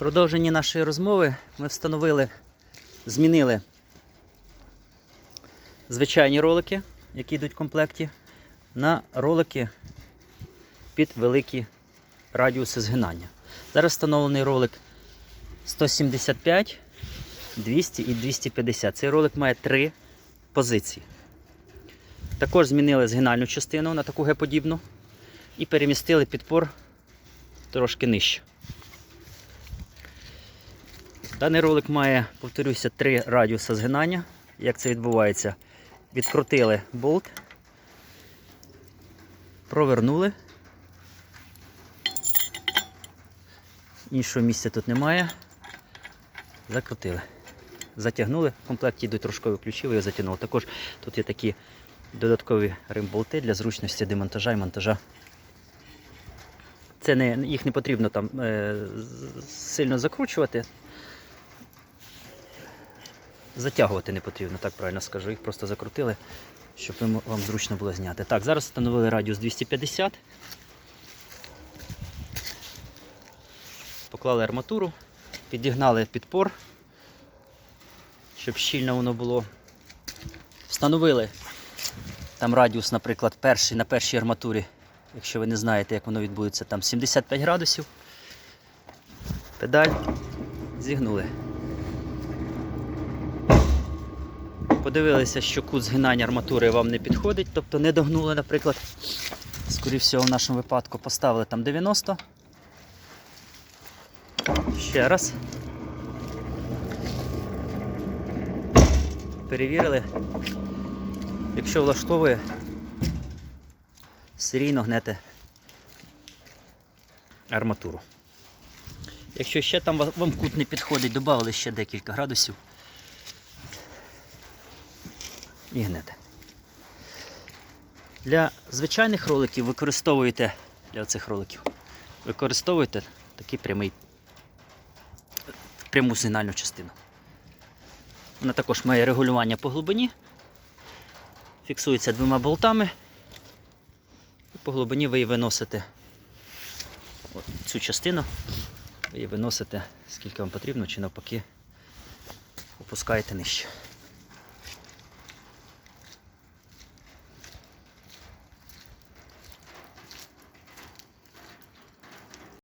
продовженні нашої розмови ми встановили, змінили звичайні ролики, які йдуть в комплекті, на ролики під великі радіуси згинання. Зараз встановлений ролик 175, 200 і 250. Цей ролик має три позиції. Також змінили згинальну частину на таку геподібну і перемістили підпор трошки нижче. Даний ролик має, повторюся, три радіуси згинання. Як це відбувається? Відкрутили болт, провернули. Іншого місця тут немає. Закрутили. Затягнули. В комплекті йдуть трошкові ключі, ви його затягнули. Також тут є такі додаткові римболти для зручності демонтажа і монтажа. Це не, їх не потрібно там е, сильно закручувати. Затягувати не потрібно, так правильно скажу. Їх просто закрутили, щоб вам- зручно було зняти. Так, зараз встановили радіус 250. Поклали арматуру, підігнали підпор, щоб щільно воно було. Встановили там радіус, наприклад, перший на першій арматурі, якщо ви не знаєте, як воно відбудеться, там 75 градусів. Педаль зігнули. Подивилися, що кут згинання арматури вам не підходить, тобто не догнули, наприклад. Скоріше в нашому випадку поставили там 90. Ще раз. Перевірили. Якщо влаштовує, серійно гнете арматуру. Якщо ще там вам кут не підходить, додали ще декілька градусів і гнете. Для звичайних роликів використовуєте для цих роликів використовуєте такий прямий пряму сигнальну частину. Вона також має регулювання по глибині, фіксується двома болтами. І по глибині ви її виносите от цю частину, ви її виносите скільки вам потрібно, чи навпаки опускаєте нижче.